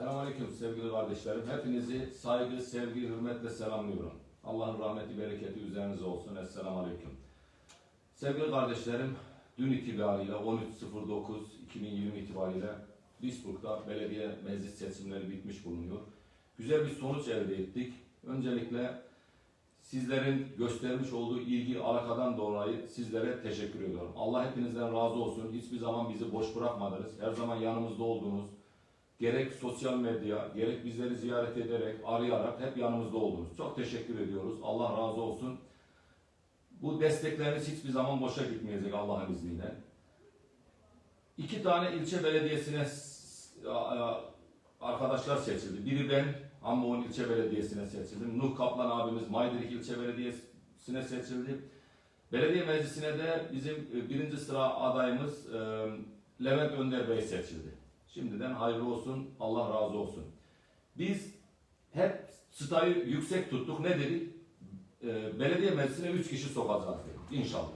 Selamünaleyküm sevgili kardeşlerim. Hepinizi saygı, sevgi, hürmetle selamlıyorum. Allah'ın rahmeti, bereketi üzerinize olsun. Esselamu Aleyküm. Sevgili kardeşlerim, dün itibariyle 13.09.2020 itibariyle Duisburg'da belediye meclis seçimleri bitmiş bulunuyor. Güzel bir sonuç elde ettik. Öncelikle sizlerin göstermiş olduğu ilgi, alakadan dolayı sizlere teşekkür ediyorum. Allah hepinizden razı olsun. Hiçbir zaman bizi boş bırakmadınız. Her zaman yanımızda oldunuz gerek sosyal medya, gerek bizleri ziyaret ederek, arayarak hep yanımızda oldunuz. Çok teşekkür ediyoruz. Allah razı olsun. Bu destekleriniz hiçbir zaman boşa gitmeyecek Allah'ın izniyle. İki tane ilçe belediyesine arkadaşlar seçildi. Biri ben, Amboğun ilçe belediyesine seçildim. Nuh Kaplan abimiz Maydirik ilçe belediyesine seçildi. Belediye meclisine de bizim e, birinci sıra adayımız e, Levent Önder Bey seçildi. Şimdiden hayırlı olsun, Allah razı olsun. Biz hep çıtayı yüksek tuttuk. Ne dedik? Ee, belediye meclisine 3 kişi sokacağız dedik. İnşallah.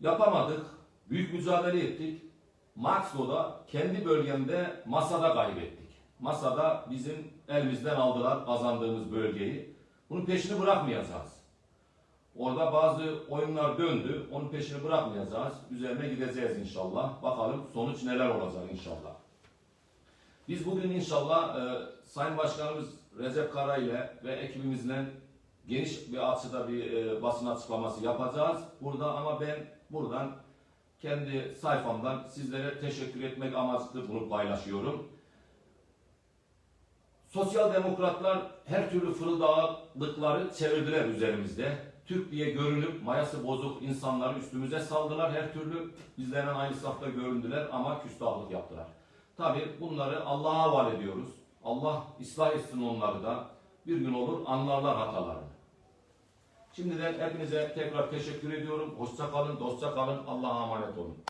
Yapamadık. Büyük mücadele ettik. Maxlo'da kendi bölgemde masada kaybettik. Masada bizim elimizden aldılar kazandığımız bölgeyi. Bunun peşini bırakmayacağız. Orada bazı oyunlar döndü. Onun peşini bırakmayacağız. Üzerine gideceğiz inşallah. Bakalım sonuç neler olacak inşallah. Biz bugün inşallah e, Sayın Başkanımız Recep Kara ile ve ekibimizle geniş bir açıda bir e, basın açıklaması yapacağız. Burada ama ben buradan kendi sayfamdan sizlere teşekkür etmek amaçlı bunu paylaşıyorum. Sosyal demokratlar her türlü fırıldalıkları çevirdiler üzerimizde. Türk diye görünüp mayası bozuk insanları üstümüze saldılar her türlü. Bizlerden aynı safta göründüler ama küstahlık yaptılar. Tabi bunları Allah'a havale ediyoruz. Allah ıslah etsin onları da. Bir gün olur anlarlar hatalarını. Şimdiden hepinize tekrar teşekkür ediyorum. Hoşça kalın, dostça kalın. Allah'a emanet olun.